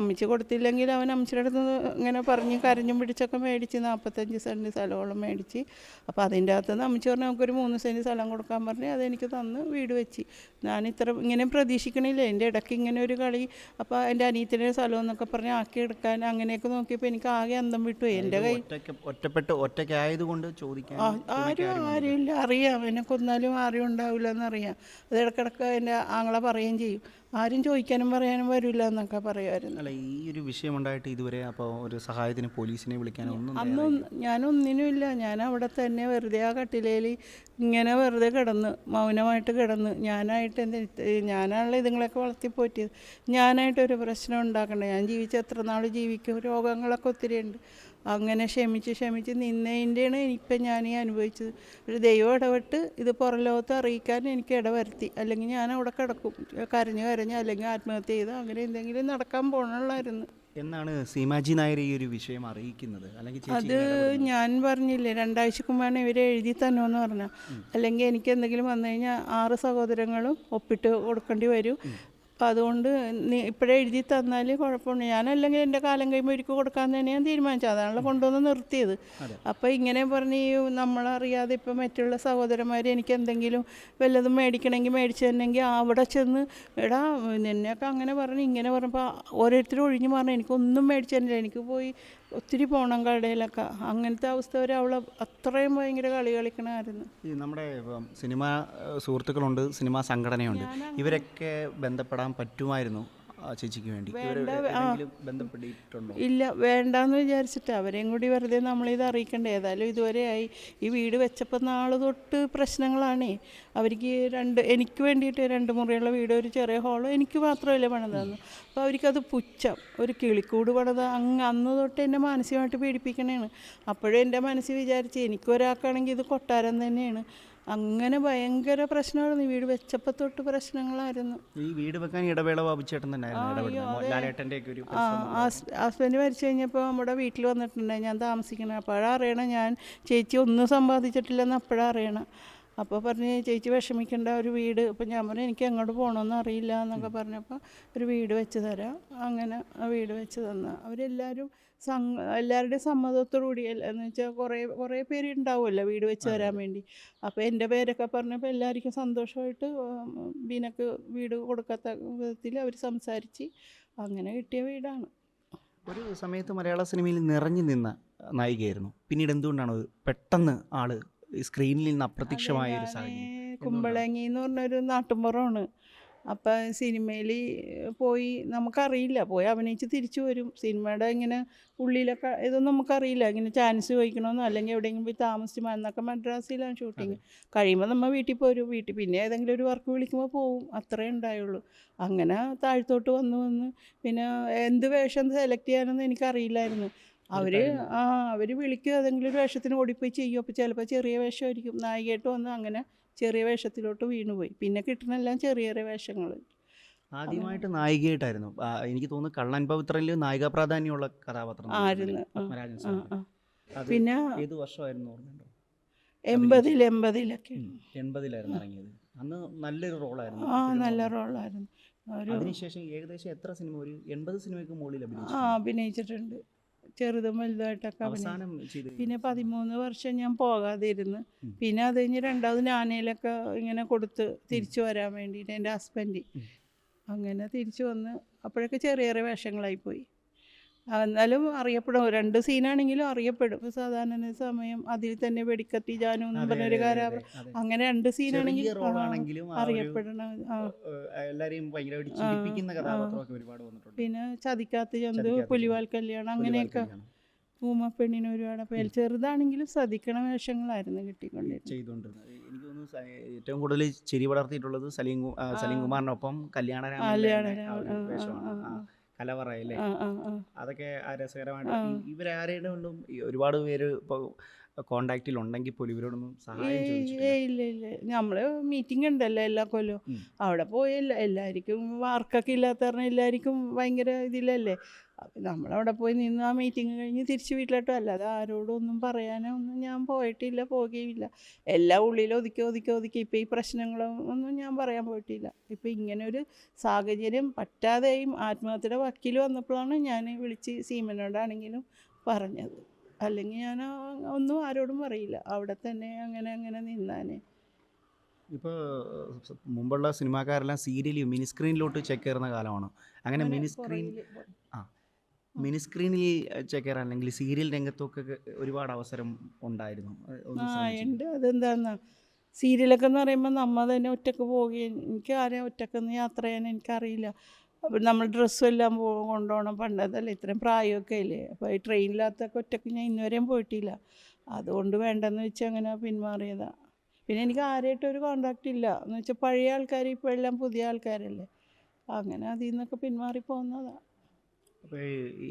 അമ്മച്ചി കൊടുത്തില്ലെങ്കിൽ അവൻ അമ്മച്ചിയുടെ അടുത്ത് ഇങ്ങനെ പറഞ്ഞ് കരഞ്ഞും പിടിച്ചൊക്കെ മേടിച്ച് നാൽപ്പത്തഞ്ച് സെന്റ് സ്ഥലമോളം മേടിച്ച്. അപ്പോൾ അതിന്റെ അകത്ത് നിന്ന് അമ്മച്ചി പറഞ്ഞു നമുക്കൊരു മൂന്ന് സെന്റ് സ്ഥലം കൊടുക്കാൻ പറഞ്ഞ് അതെനിക്ക് തന്ന് വീട് വെച്ച്. ഞാൻ ഇത്ര ഇങ്ങനെ പ്രതീക്ഷിക്കണില്ല. എന്റെ ഇടയ്ക്ക് ഇങ്ങനെ ഒരു കളി അപ്പോൾ എന്റെ അനിയത്തിന്റെ സ്ഥലം എന്നൊക്കെ പറഞ്ഞ് ആക്കി എടുക്കാൻ അങ്ങനെയൊക്കെ നോക്കിയപ്പോൾ എനിക്ക് ആകെ അന്തം വിട്ടു എന്റെ കൈ ഒറ്റപ്പെട്ട് ഒറ്റയ്ക്കായതുകൊണ്ട് ചോദിക്കാൻ ആരും ആരും ഇല്ല. അറിയാം. എന്നെ കൊന്നാലും ആരും ഉണ്ടാവില്ല എന്നറിയാം. അത് ഇടയ്ക്കിടയ്ക്ക് എന്റെ ആങ്ങളെ പറയുകയും ചെയ്യും. ആരും ചോദിക്കാനും പറയാനും വരില്ല എന്നൊക്കെ പറയുമായിരുന്നു അല്ല ഈ ഒരു വിഷയമുണ്ടായിട്ട് ഇതുവരെ അപ്പോൾ ഒരു സഹായത്തിന് പോലീസിനെ വിളിക്കാനോ ഒന്നും അന്നും ഞാനൊന്നിനുമില്ല ഞാൻ അവിടെ തന്നെ വെറുതെ ആ കട്ടിലേൽ ഇങ്ങനെ വെറുതെ കിടന്ന് മൗനമായിട്ട് കിടന്ന് ഞാനായിട്ട് എന്ത് ഞാനാണല്ലോ ഇതുങ്ങളൊക്കെ വളർത്തി പോറ്റിയത്. ഞാനായിട്ടൊരു പ്രശ്നം ഉണ്ടാക്കണ്ടേ. ഞാൻ ജീവിച്ച എത്ര നാൾ ജീവിക്കും? രോഗങ്ങളൊക്കെ ഒത്തിരി ഉണ്ട് അങ്ങനെ ക്ഷമിച്ച് ക്ഷമിച്ച് നിന്നതിന്റെയാണ് ഇപ്പം ഞാൻ ഈ അനുഭവിച്ചത്. ഒരു ദൈവം ഇടപെട്ട് ഇത് പുറം ലോകത്ത് അറിയിക്കാൻ എനിക്ക് ഇടവരുത്തി. അല്ലെങ്കിൽ ഞാൻ അവിടെ കിടക്കും കരഞ്ഞ് കരഞ്ഞ് അല്ലെങ്കിൽ ആത്മഹത്യ ചെയ്ത് അങ്ങനെ എന്തെങ്കിലും നടക്കാൻ പോകണുള്ളായിരുന്നു എന്നാണ് സീമാജി നായർ ഈ ഒരു വിഷയം അറിയിക്കുന്നത്? അല്ലെങ്കിൽ അത് ഞാൻ പറഞ്ഞില്ലേ രണ്ടാഴ്ചക്ക് മുമ്പാണ് ഇവർ എഴുതി തന്നോന്ന് പറഞ്ഞ അല്ലെങ്കിൽ എനിക്ക് എന്തെങ്കിലും വന്നു കഴിഞ്ഞാൽ ആറ് സഹോദരങ്ങളും ഒപ്പിട്ട് കൊടുക്കേണ്ടി വരും. അപ്പം അതുകൊണ്ട് നീ ഇപ്പോഴേ എഴുതി തന്നാൽ കുഴപ്പമുണ്ട് ഞാനല്ലെങ്കിൽ എന്റെ കാലം കഴിയുമ്പോൾ ഒരിക്കൽ കൊടുക്കാൻ തന്നെ ഞാൻ തീരുമാനിച്ചത് അതാണല്ലോ കൊണ്ടുവന്ന് നിർത്തിയത്. അപ്പോൾ ഇങ്ങനെ പറഞ്ഞ് ഈ നമ്മളറിയാതെ ഇപ്പം മറ്റുള്ള സഹോദരന്മാർ എനിക്ക് എന്തെങ്കിലും വല്ലതും മേടിക്കണമെങ്കിൽ മേടിച്ചു തന്നെങ്കിൽ അവിടെ ചെന്ന് എടാ നിന്നെയൊക്കെ അങ്ങനെ പറഞ്ഞ് ഇങ്ങനെ പറഞ്ഞപ്പോൾ ഓരോരുത്തരും ഒഴിഞ്ഞു പറഞ്ഞു എനിക്കൊന്നും മേടിച്ചു തന്നില്ല എനിക്ക് പോയി ഒത്തിരി പോകണം കടയിലൊക്കെ അങ്ങനത്തെ അവസ്ഥ വരെ അവൾ അത്രയും ഭയങ്കര കളി കളിക്കണമായിരുന്നു. ഈ നമ്മുടെ സിനിമാ സുഹൃത്തുക്കളുണ്ട് സിനിമാ സംഘടനയുണ്ട്. ഇവരൊക്കെ ബന്ധപ്പെടാൻ പറ്റുമായിരുന്നു? ചേച്ചിക്ക് വേണ്ടി. ബന്ധപ്പെട്ടിട്ടുണ്ടോ? ഇല്ല വേണ്ടാന്ന് വിചാരിച്ചിട്ട് അവരെയും കൂടി വെറുതെ നമ്മളിത് അറിയിക്കണ്ടേ. ഏതായാലും ഇതുവരെ ആയി. ഈ വീട് വെച്ചപ്പോൾ നാൾ തൊട്ട് പ്രശ്നങ്ങളാണേ. അവർക്ക് രണ്ട് എനിക്ക് വേണ്ടിയിട്ട് രണ്ട് മുറിയുള്ള വീട് ഒരു ചെറിയ ഹോളോ എനിക്ക് മാത്രമല്ല പണിതന്നു അപ്പോൾ അവർക്കത് പുച്ഛം. ഒരു കിളിക്കൂട് പണിത അങ്ങ് അന്ന് തൊട്ട് എന്നെ മാനസികമായിട്ട് പീഡിപ്പിക്കണേണ്. അപ്പോഴും എന്റെ മനസ്സിൽ വിചാരിച്ച് എനിക്കൊരാൾക്കാണെങ്കിൽ ഇത് കൊട്ടാരം തന്നെയാണ്. അങ്ങനെ ഭയങ്കര പ്രശ്നമായിരുന്നു ഈ വീട് വെച്ചപ്പോൾ തൊട്ട് പ്രശ്നങ്ങളായിരുന്നു. ഈ വീട് വെക്കാൻ ഇടവേള ബാബുച്ചേട്ടൻ തന്നെയായിരുന്നു ഹസ്ബൻഡ് മരിച്ചു കഴിഞ്ഞപ്പോൾ നമ്മുടെ വീട്ടിൽ വന്നിട്ടുണ്ടായി. ഞാൻ താമസിക്കണം അപ്പോഴാണ് അറിയണം ഞാൻ ചേച്ചി ഒന്നും സമ്പാദിച്ചിട്ടില്ലെന്ന് അപ്പോഴാണ് അറിയണം. അപ്പോൾ പറഞ്ഞ് ചേച്ചി വിഷമിക്കേണ്ട ഒരു വീട് ഇപ്പം ഞാൻ പറഞ്ഞു എനിക്ക് എങ്ങോട്ട് പോകണമെന്ന് അറിയില്ല എന്നൊക്കെ പറഞ്ഞപ്പോൾ ഒരു വീട് വെച്ച് തരാം. അങ്ങനെ ആ വീട് വെച്ച് തന്ന. അവരെല്ലാവരും സംഘ എല്ലാവരുടെയും സമ്മതത്തോടു കൂടി എന്ന് വെച്ചാൽ കുറേ കുറേ പേര് ഉണ്ടാവുമല്ലോ വീട് വെച്ച് തരാൻ വേണ്ടി. അപ്പോൾ എന്റെ പേരൊക്കെ പറഞ്ഞപ്പോൾ എല്ലാവർക്കും സന്തോഷമായിട്ട് ബീനക്ക് വീട് കൊടുക്കാത്ത വിധത്തിൽ അവർ സംസാരിച്ച് അങ്ങനെ കിട്ടിയ വീടാണ്. ഒരു സമയത്ത് മലയാള സിനിമയിൽ നിറഞ്ഞു നിന്ന നായികയായിരുന്നു. പിന്നീട് എന്തുകൊണ്ടാണ് പെട്ടെന്ന് ആൾ സ്ക്രീനിൽ നിന്ന് അപ്രത്യക്ഷമായ ഒരു സാഹചര്യം. കുമ്പളങ്ങി എന്ന് പറഞ്ഞൊരു നാട്ടുമ്പുറമാണ്. അപ്പം സിനിമയിൽ പോയി നമുക്കറിയില്ല. പോയി അഭിനയിച്ച് തിരിച്ചു വരും. സിനിമയുടെ ഇങ്ങനെ ഉള്ളിലൊക്കെ ഇതൊന്നും നമുക്കറിയില്ല. ഇങ്ങനെ ചാൻസ് ചോദിക്കണമെന്നോ അല്ലെങ്കിൽ എവിടെയെങ്കിലും പോയി താമസിച്ച്? അന്നൊക്കെ മദ്രാസിലാണ് ഷൂട്ടിങ്. കഴിയുമ്പോൾ നമ്മൾ വീട്ടിൽ പോരും. വീട്ടിൽ പിന്നെ ഏതെങ്കിലും ഒരു വർക്ക് വിളിക്കുമ്പോൾ പോവും. അത്രേ ഉണ്ടായുള്ളൂ. അങ്ങനെ താഴ്ത്തോട്ട് വന്ന് വന്ന് പിന്നെ എന്ത് വേഷം സെലക്ട് ചെയ്യാനൊന്നും എനിക്കറിയില്ലായിരുന്നു. അവർ ആ അവർ വിളിക്കും. ഏതെങ്കിലും ഒരു വേഷത്തിന് ഓടിപ്പോയി ചെയ്യും. അപ്പോൾ ചിലപ്പോൾ ചെറിയ വേഷമായിരിക്കും. നായികയായിട്ട് വന്ന് അങ്ങനെ ചെറിയ വേഷത്തിലോട്ട് വീണുപോയി. പിന്നെ കിട്ടണെല്ലാം ചെറിയ ചെറിയ വേഷങ്ങൾ ആദ്യമായിട്ട് നായികയായിട്ടായിരുന്നു. എനിക്ക് തോന്നുന്നു കള്ളൻ പവിത്രനിൽ നായിക പ്രാധാന്യമുള്ള കഥാപാത്രം ആയിരുന്നു. പിന്നെ ഏത് വർഷമായിരുന്നു ഓർമ്മയുണ്ടോ? എൺപതിൽ എൺപതിലൊക്കെ. എൺപതിലായിരുന്നു ഇറങ്ങിയത്. അന്ന് നല്ലൊരു റോളായിരുന്നു. ആ നല്ല റോളായിരുന്നു. അതിനുശേഷം ഏകദേശം എത്ര സിനിമ? ഒരു എൺപത് സിനിമയ്ക്ക് മുകളിൽ ആ അഭിനയിച്ചു അഭിനയിച്ചിട്ടുണ്ട്. ചെറുതും വലുതായിട്ടൊക്കെ അവസാനം പിന്നെ പതിമൂന്ന് വർഷം ഞാൻ പോകാതെ ഇരുന്ന് പിന്നെ അത് കഴിഞ്ഞ് രണ്ടാമത് ഞാനയിലൊക്കെ ഇങ്ങനെ കൊടുത്ത് തിരിച്ചു വരാൻ വേണ്ടിയിട്ട് എന്റെ ഹസ്ബൻഡ് അങ്ങനെ തിരിച്ചു വന്ന് അപ്പോഴൊക്കെ ചെറിയ ചെറിയ വേഷങ്ങളായി പോയി. ആ, എന്നാലും അറിയപ്പെടും. രണ്ട് സീനാണെങ്കിലും അറിയപ്പെടും. സാധാരണ സമയം അതിൽ തന്നെ വെടിക്കത്തി ജാനു എന്നും പറഞ്ഞൊരു അതെ, കാരാ അതെ, അതെ. അങ്ങനെ രണ്ട് സീനാണെങ്കിലും അറിയപ്പെടണം. പിന്നെ ചതിക്കാത്ത ചന്തു പുലിവാൽ കല്യാണം അങ്ങനെയൊക്കെ പൂമപ്പെണ്ണിന് കല്യാണം. ഒരുപാട് പേര് ചെറുതാണെങ്കിലും ശ്രദ്ധിക്കണ വേഷങ്ങളായിരുന്നു കിട്ടിക്കൊണ്ടിരുന്നത്. ചെയ്തുകൊണ്ടിരുന്നത്. എനിക്ക് തോന്നുന്നു ഏറ്റവും കൂടുതൽ ചിരി പടർത്തിയിട്ടുള്ളത് സലീം സലീം കുമാറിനൊപ്പം കല്യാണ ആ, കലവറയല്ലേ? അതൊക്കെ രസകരമായിട്ട് ഇവരാരെയും കൊണ്ടും ഒരുപാട് പേര് ഇപ്പോൾ കോണ്ടാക്റ്റിൽ ഉണ്ടെങ്കിൽ പോലും ഇവരോടൊന്നും സഹായം നമ്മൾ ചോദിച്ചിട്ടില്ല. ഇല്ല ഇല്ല. നമ്മൾ മീറ്റിംഗ് ഉണ്ടല്ലോ എല്ലാ കൊല്ലവും. അവിടെ പോയി എല്ലാവർക്കും വർക്കൊക്കെ ഇല്ലാത്ത പറഞ്ഞാൽ എല്ലാവർക്കും ഭയങ്കര ഇതിലല്ലേ. നമ്മളവിടെ പോയി നിന്ന് ആ മീറ്റിംഗ് കഴിഞ്ഞ് തിരിച്ച് വീട്ടിലോട്ടോ അല്ലാതെ ആരോടും ഒന്നും പറയാനോ ഒന്നും ഞാൻ പോയിട്ടില്ല പോകുകയില്ല എല്ലാ ഉള്ളിൽ ഒതുക്കി ഒതുക്കി ഒതുക്കി. ഇപ്പം ഈ പ്രശ്നങ്ങളും ഒന്നും ഞാൻ പറയാൻ പോയിട്ടില്ല. ഇപ്പം ഇങ്ങനെ ഒരു സാഹചര്യം പറ്റാതെയും ആത്മഹത്യയുടെ വക്കീൽ വന്നപ്പോഴാണ് ഞാൻ വിളിച്ച് സീമനോടാണെങ്കിലും പറഞ്ഞത്. അല്ലെങ്കിൽ ഞാൻ ഒന്നും ആരോടും പറയില്ല. അവിടെ തന്നെ അങ്ങനെ അങ്ങനെ നിന്നാനേ. ഇപ്പോൾ മുമ്പുള്ള സിനിമാക്കാരെല്ലാം സീരിയൽ മിനി സ്ക്രീനിലോട്ട് ചേക്കേറുന്ന കാലമാണ്. അങ്ങനെ മിനി സ്ക്രീൻ ആ മിനി സ്ക്രീനിൽ ചേക്കേറാൻ അല്ലെങ്കിൽ സീരിയൽ രംഗത്തൊക്കെ ഒരുപാട് അവസരം ഉണ്ടായിരുന്നു. ആ ഉണ്ട്. അതെന്താന്ന് സീരിയലൊക്കെ എന്ന് പറയുമ്പോൾ നമ്മൾ തന്നെ ഒറ്റയ്ക്ക് പോവുകയും എനിക്ക് ആരെയും ഒറ്റക്കൊന്ന് യാത്ര ചെയ്യാൻ എനിക്കറിയില്ല. അപ്പം നമ്മൾ ഡ്രസ്സും എല്ലാം പോ കൊണ്ടുപോകണം പണ്ടതല്ലേ ഇത്രയും പ്രായമൊക്കെ ഇല്ലേ അപ്പോൾ ഈ ട്രെയിനിനകത്തൊക്കെ ഒറ്റയ്ക്ക് ഞാൻ ഇന്നുവരെയും പോയിട്ടില്ല. അതുകൊണ്ട് വേണ്ടെന്ന് വെച്ച് അങ്ങനെ പിന്മാറിയതാണ് പിന്നെ എനിക്ക് ആരായിട്ടും ഒരു കോണ്ടാക്റ്റ് ഇല്ല. എന്ന് വെച്ചാൽ പഴയ ആൾക്കാർ ഇപ്പോൾ എല്ലാം പുതിയ ആൾക്കാരല്ലേ. അങ്ങനെ അതിൽ നിന്നൊക്കെ പിന്മാറി പോകുന്നതാണ്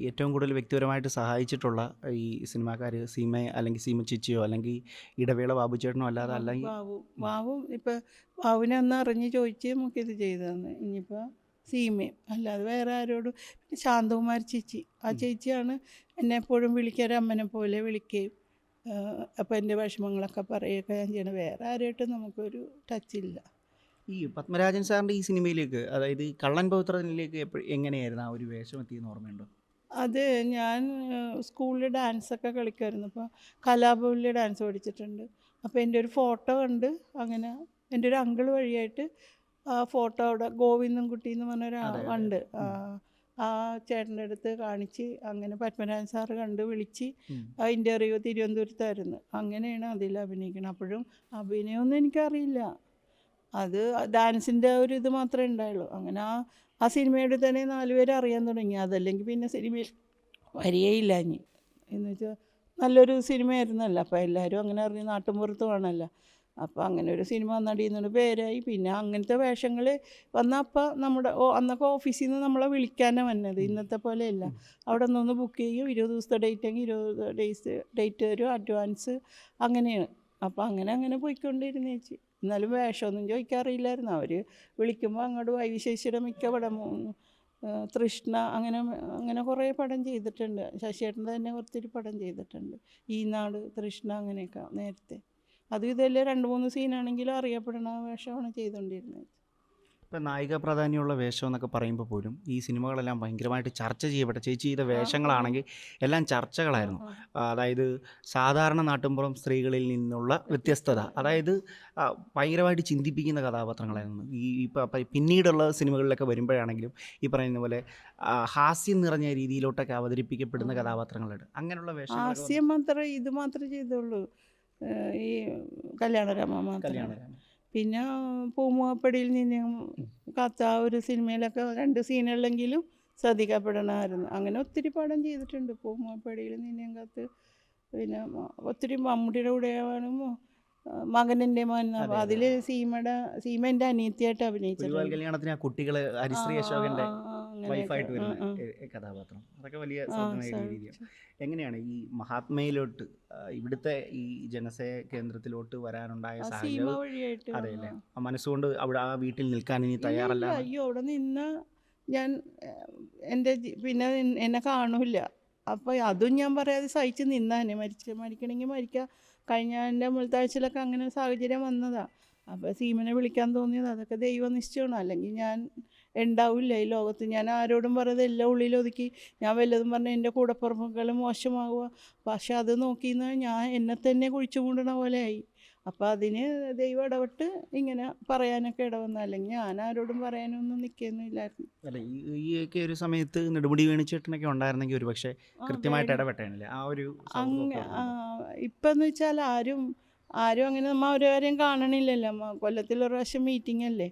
ഏറ്റവും കൂടുതൽ വ്യക്തിപരമായിട്ട് സഹായിച്ചിട്ടുള്ള ഈ സിനിമാക്കാർ സീമ അല്ലെങ്കിൽ സീമ ചിച്ചിയോ അല്ലെങ്കിൽ ഇടവേള ബാബു ചേട്ടനോ അല്ലാതെ അല്ലെങ്കിൽ ബാബു. ബാബു ഇപ്പം ബാബുവിനെ ഒന്ന് അറിഞ്ഞ് ചോദിച്ച് നമുക്കിത് ചെയ്തതെന്ന് ഇനിയിപ്പോൾ സീമയും അല്ലാതെ വേറെ ആരോടും. പിന്നെ ശാന്തകുമാർ ചേച്ചി. ആ ചേച്ചിയാണ് എന്നെ എപ്പോഴും വിളിക്കാൻ അമ്മനെ പോലെ വിളിക്കുകയും അപ്പോൾ എന്റെ വിഷമങ്ങളൊക്കെ പറയുകയൊക്കെ ഞാൻ ചെയ്യണം വേറെ ആരുമായിട്ടും നമുക്കൊരു ടച്ചില്ല. ഈ പത്മരാജൻ സാറിന്റെ ഈ സിനിമയിലേക്ക് അതായത് ഈ കള്ളൻ പൗത്രനിലേക്ക് എപ്പോഴും എങ്ങനെയായിരുന്നു ആ ഒരു വേഷം എത്തിയെന്ന് ഓർമ്മയുണ്ടോ? അത് ഞാൻ സ്കൂളിൽ ഡാൻസൊക്കെ കളിക്കുമായിരുന്നു. അപ്പോൾ കലാഭവനിൽ ഡാൻസ് പഠിച്ചിട്ടുണ്ട്. അപ്പോൾ എന്റെ ഒരു ഫോട്ടോ കണ്ട് അങ്ങനെ എന്റെ ഒരു അങ്കിൾ വഴിയായിട്ട് ഫോട്ടോ അവിടെ ഗോവിന്ദൻകുട്ടി എന്ന് പറഞ്ഞൊരാളുണ്ട് ആ, ആ ചേട്ടന്റെ അടുത്ത് കാണിച്ച് അങ്ങനെ പത്മനാഭൻ സാറ് കണ്ട് വിളിച്ച് ആ ഇന്റർവ്യൂ തിരുവനന്തപുരത്തായിരുന്നു. അങ്ങനെയാണ് അതിൽ അഭിനയിക്കുന്നത് അപ്പോഴും അഭിനയമൊന്നും എനിക്കറിയില്ല. അത് ഡാൻസിന്റെ ഒരു ഇത് മാത്രമേ ഉണ്ടായുള്ളൂ. അങ്ങനെ ആ ആ സിനിമയുടെ തന്നെ നാലുപേരെ അറിയാൻ തുടങ്ങി. അതല്ലെങ്കിൽ പിന്നെ സിനിമയിൽ വരികയില്ല ഇനി. എന്ന് വെച്ചാൽ നല്ലൊരു സിനിമയായിരുന്നല്ലോ. അപ്പോൾ എല്ലാവരും അങ്ങനെ അറിഞ്ഞ് നാട്ടിൻപുറത്ത് വേണമല്ലോ അപ്പോൾ അങ്ങനെ ഒരു സിനിമ നടിയെന്നൊരു പേരായി. പിന്നെ അങ്ങനത്തെ വേഷങ്ങൾ വന്നപ്പോൾ നമ്മുടെ ഓ അന്നൊക്കെ ഓഫീസിൽ നിന്ന് നമ്മളെ വിളിക്കാനാണ് വന്നത്. ഇന്നത്തെ പോലെയല്ല. അവിടെ നിന്ന് ബുക്ക് ചെയ്യും. ഇരുപത് ദിവസത്തെ ഡേറ്റ് എങ്കിൽ ഇരുപത് ഡേയ്സ് ഡേറ്റ് തരും അഡ്വാൻസ്. അങ്ങനെയാണ്. അപ്പോൾ അങ്ങനെ അങ്ങനെ പോയിക്കൊണ്ടിരുന്നു ചേച്ചി. എന്നാലും വേഷമൊന്നും ചോദിക്കാറില്ലായിരുന്നു. അവർ വിളിക്കുമ്പോൾ അങ്ങോട്ട് വൈവിശേഷിയുടെ മിക്ക പടം തൃഷ്ണ അങ്ങനെ അങ്ങനെ കുറേ പടം ചെയ്തിട്ടുണ്ട്. ശശിയേട്ടൻ തന്നെ ഒത്തിരി പടം ചെയ്തിട്ടുണ്ട്. ഈ നാട് തൃഷ്ണ അങ്ങനെയൊക്കെ നേരത്തെ. അതും ഇതല്ലേ രണ്ട് മൂന്ന് സീനാണെങ്കിലും അറിയപ്പെടുന്ന വേഷമാണ് ചെയ്തുകൊണ്ടിരുന്നത്. ഇപ്പം നായിക പ്രാധാന്യമുള്ള വേഷം എന്നൊക്കെ പറയുമ്പോൾ പോലും ഈ സിനിമകളെല്ലാം ഭയങ്കരമായിട്ട് ചർച്ച ചെയ്യപ്പെട്ട ചേച്ചി ചെയ്ത വേഷങ്ങളാണെങ്കിൽ എല്ലാം ചർച്ചകളായിരുന്നു. അതായത് സാധാരണ നാട്ടിൻപുറം സ്ത്രീകളിൽ നിന്നുള്ള വ്യത്യസ്തത അതായത് ഭയങ്കരമായിട്ട് ചിന്തിപ്പിക്കുന്ന കഥാപാത്രങ്ങളായിരുന്നു. ഈ ഇപ്പം പിന്നീടുള്ള സിനിമകളിലൊക്കെ വരുമ്പോഴാണെങ്കിലും ഈ പറയുന്ന പോലെ ഹാസ്യം നിറഞ്ഞ രീതിയിലോട്ടൊക്കെ അവതരിപ്പിക്കപ്പെടുന്ന കഥാപാത്രങ്ങളുണ്ട്. അങ്ങനെയുള്ള വേഷം ഹാസ്യം മാത്രമേ ഇത് മാത്രമേ ചെയ്തുള്ളൂ. ഈ കല്യാണരാമ പിന്നെ പൂമുഖപ്പടിയിൽ നിന്ന് കത്ത ആ ഒരു സിനിമയിലൊക്കെ രണ്ട് സീനുള്ളെങ്കിലും ശ്രദ്ധിക്കപ്പെടണമായിരുന്നു. അങ്ങനെ ഒത്തിരി പടം ചെയ്തിട്ടുണ്ട്. പൂമുഖപ്പടിയിൽ നിന്നെയും കത്ത് പിന്നെ ഒത്തിരി മമ്മൂട്ടിയുടെ കൂടെയാണ് മകനന്റെ മകൻ അതെ, അതിൽ സീമയുടെ സീമ എന്റെ അനിയത്തിയായിട്ട് അഭിനയിച്ചിട്ടുണ്ട്. കുട്ടികൾ ഹരിശ്രീ ആ, വൈഫായിട്ട് വരുന്ന കഥാപാത്രം. അതൊക്കെ വലിയ സാധനമായ രീതിയാണ് എങ്ങനെയാണ് ഈ മഹാത്മയിലോട്ട് ഇവിടുത്തെ ഈ ജനസേ കേന്ദ്രത്തിലോട്ട് വരാനുണ്ടായ സാഹചര്യം? വഴിയായിട്ട്. അതെ അല്ലേ മനസ്സുകൊണ്ട് അവിടെ ആ വീട്ടിൽ നിൽക്കാൻ ഇനി തയ്യാറല്ല അയ്യോ അവിടെ നിന്ന് ഞാൻ എന്റെ പിന്നെ എന്നെ കാണൂല അപ്പോൾ അതും ഞാൻ പറയാതെ സഹിച്ച് നിന്നാനെ മരിച്ച് മരിക്കണമെങ്കിൽ മരിക്കുക കഴിഞ്ഞ എന്റെ മുൾത്താഴ്ചയിലൊക്കെ അങ്ങനെ സാഹചര്യം വന്നതാ. അപ്പോൾ സീമനെ വിളിക്കാൻ തോന്നിയത്. അതൊക്കെ ദൈവനിശ്ചയമാണ്. അല്ലെങ്കിൽ ഞാൻ ഉണ്ടാവില്ല ഈ ലോകത്ത്. ഞാൻ ആരോടും പറയാതെ എല്ലാം ഉള്ളിലൊതുക്കി ഞാൻ വല്ലതും പറഞ്ഞ എന്റെ കൂടപ്പുറപ്പുകൾ മോശമാവുക. പക്ഷെ അത് നോക്കിയെന്ന് ഞാൻ എന്നെ തന്നെ കുഴിച്ചു കൂടണ പോലെ ആയി. അപ്പോൾ അതിന് ദൈവം ഇടപെട്ട് ഇങ്ങനെ പറയാനൊക്കെ ഇടവന്ന. അല്ലെങ്കിൽ ഞാൻ ആരോടും പറയാനൊന്നും നിൽക്കുന്നില്ലായിരുന്നു. അല്ല ഈ ഒക്കെ ഒരു സമയത്ത് നെടുമുടി വീണിച്ചേട്ടനൊക്കെ ഉണ്ടായിരുന്നെങ്കിൽ ഒരു പക്ഷേ കൃത്യമായിട്ട് ഇടപെട്ടേനല്ലേ ആ ഒരു അങ്ങ് ഇപ്പം വെച്ചാൽ ആരും ആരും അങ്ങനെ നമ്മൾ ആരെയും കാണണില്ലല്ലോ. കൊല്ലത്തിൽ ഒരു പ്രാവശ്യം മീറ്റിംഗ് അല്ലേ?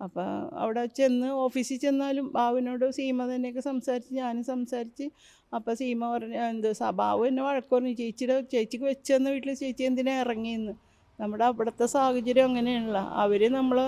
അപ്പോൾ അവിടെ ചെന്ന് ഓഫീസിൽ ചെന്നാലും ബാബുവിനോട് സീമ തന്നെയൊക്കെ സംസാരിച്ച് ഞാനും സംസാരിച്ച് അപ്പോൾ സീമ പറഞ്ഞ എന്ത് ബാബു എന്നെ വഴക്ക് പറഞ്ഞു ചേച്ചിയുടെ ചേച്ചിക്ക് വെച്ചെന്ന വീട്ടിൽ ചേച്ചി എന്തിനാ ഇറങ്ങിയെന്ന്? നമ്മുടെ അവിടുത്തെ സാഹചര്യം അങ്ങനെയാണല്ലോ. അവർ നമ്മൾ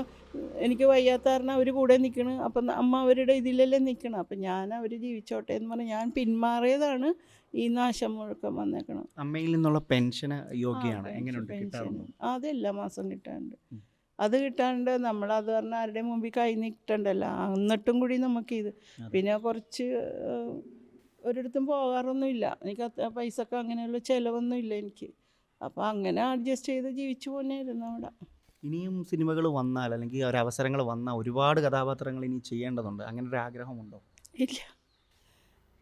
എനിക്ക് വയ്യാത്ത കാരണം അവർ കൂടെ നിൽക്കണം അപ്പം അമ്മ അവരുടെ ഇതിലല്ലേ നിൽക്കണം അപ്പം ഞാൻ അവർ ജീവിച്ചോട്ടെ എന്ന് പറഞ്ഞ് ഞാൻ പിന്മാറിയതാണ് ഈ നാശം മുഴക്കം വന്നേക്കണം അമ്മയിൽ നിന്നുള്ള പെൻഷന് യോഗ്യമാണ് എങ്ങനെയുണ്ട്. കിട്ടാറുണ്ടോ? അതെല്ലാ മാസം കിട്ടാണ്ട് ഉം. അത് കിട്ടാണ്ട് നമ്മളത് പറഞ്ഞാൽ ആരുടെ മുമ്പിൽ കൈ നീട്ടണ്ടല്ലോ. എന്നിട്ടും കൂടി നമുക്കിത്. പിന്നെ കുറച്ച് ഒരിടത്തും പോകാറൊന്നുമില്ല. എനിക്ക് അത്ര പൈസക്ക് അങ്ങനെയുള്ള ചിലവൊന്നും ഇല്ല എനിക്ക്. അപ്പോൾ അങ്ങനെ അഡ്ജസ്റ്റ് ചെയ്ത് ജീവിച്ചു പോന്നെയായിരുന്നു അവിടെ. ഇനിയും സിനിമകൾ വന്നാൽ അല്ലെങ്കിൽ ഒരു അവസരങ്ങൾ വന്നാൽ ഒരുപാട് കഥാപാത്രങ്ങൾ ഇനി ചെയ്യേണ്ടതുണ്ട്. അങ്ങനെ ഒരു ആഗ്രഹമുണ്ടോ? ഇല്ല.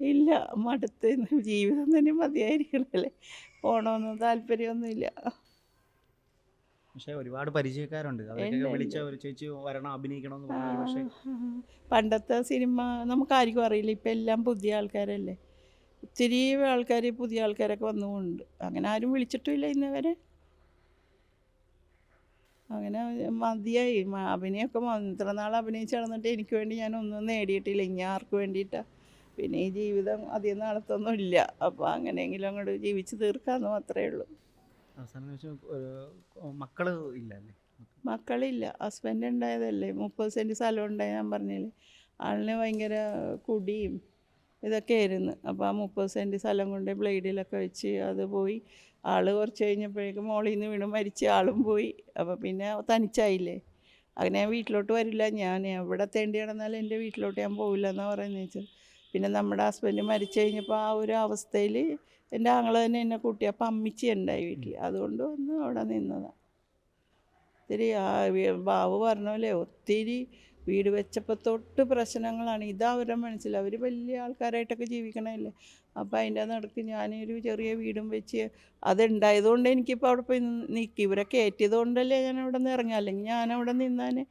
ഇല്ല. മടുത്ത് ജീവിതം തന്നെ മതിയായിരിക്കണല്ലേ? പോകണമെന്ന് താല്പര്യമൊന്നുമില്ല. പക്ഷേ ഒരുപാട് പരിചയക്കാരുണ്ട്. അവരൊക്കെ വിളിച്ച ഒരു ചേച്ചി വരണം പക്ഷേ പണ്ടത്തെ സിനിമ നമുക്കാർക്കും അറിയില്ല. ഇപ്പം എല്ലാം പുതിയ ആൾക്കാരല്ലേ? ഒത്തിരി ആൾക്കാർ പുതിയ ആൾക്കാരൊക്കെ വന്നുകൊണ്ട്. അങ്ങനെ ആരും വിളിച്ചിട്ടുമില്ല ഇന്നവരെ അങ്ങനെ മതിയായി. അഭിനയൊക്കെ അഭിനയമൊക്കെ ഇത്ര നാൾ അഭിനയിച്ച് നടന്നിട്ട് എനിക്ക് വേണ്ടി ഞാൻ ഒന്നും നേടിയിട്ടില്ല. ഇനി ആർക്ക് വേണ്ടിയിട്ടാണ് പിന്നെ ഈ ജീവിതം അധികം നാളത്തൊന്നും ഇല്ല അപ്പോൾ അങ്ങനെയെങ്കിലും അങ്ങോട്ട് ജീവിച്ച് തീർക്കാമെന്ന് മാത്രമേ ഉള്ളൂ. അവസാനം മക്കൾ ഇല്ല മക്കളില്ല. ഹസ്ബൻഡ് ഉണ്ടായതല്ലേ? മുപ്പത് സെന്റ് സ്ഥലം ഉണ്ടായി ഞാൻ പറഞ്ഞില്ലേ? ആളിന് ഭയങ്കര കുടിയും ഇതൊക്കെ ആയിരുന്നു. അപ്പോൾ ആ മുപ്പത് സെന്റ് സ്ഥലം കൊണ്ട് ബ്ലേഡിലൊക്കെ വെച്ച് അത് പോയി. ആൾ കുറച്ച് കഴിഞ്ഞപ്പോഴേക്കും മോളിൽ നിന്ന് വീണ് മരിച്ച് ആളും പോയി. അപ്പോൾ പിന്നെ തനിച്ചായില്ലേ? അങ്ങനെ ഞാൻ വീട്ടിലോട്ട് വരില്ല. ഞാൻ എവിടെ തേണ്ടി കിടന്നാലും എന്റെ വീട്ടിലോട്ട് ഞാൻ പോവില്ല എന്നാണ് പറയുന്നത് വെച്ചാൽ പിന്നെ നമ്മുടെ ഹസ്ബൻഡ് മരിച്ചു കഴിഞ്ഞപ്പോൾ ആ ഒരു അവസ്ഥയിൽ എന്റെ ആങ്ങളെ തന്നെ എന്നെ കൂട്ടി. അപ്പം അമ്മിച്ചി ഉണ്ടായി വീട്ടിൽ അതുകൊണ്ട് വന്ന് അവിടെ നിന്നതാണ് ഒത്തിരി ബാബു പറഞ്ഞ പോലെ ഒത്തിരി വീട് വെച്ചപ്പോൾ തൊട്ട് പ്രശ്നങ്ങളാണ്. ഇതവരുടെ മനസ്സിൽ. അവർ വലിയ ആൾക്കാരായിട്ടൊക്കെ ജീവിക്കണമല്ലേ അപ്പോൾ അതിന്റെ നടക്ക് ഞാനൊരു ചെറിയ വീടും വെച്ച് അതുണ്ടായതുകൊണ്ട് എനിക്കിപ്പോൾ അവിടെ പോയി നിൽക്കി ഇവരെ കയറ്റിയത് കൊണ്ടല്ലേ ഞാൻ അവിടെ നിന്ന് ഇറങ്ങി അല്ലെങ്കിൽ ഞാൻ അവിടെ നിന്നാൽ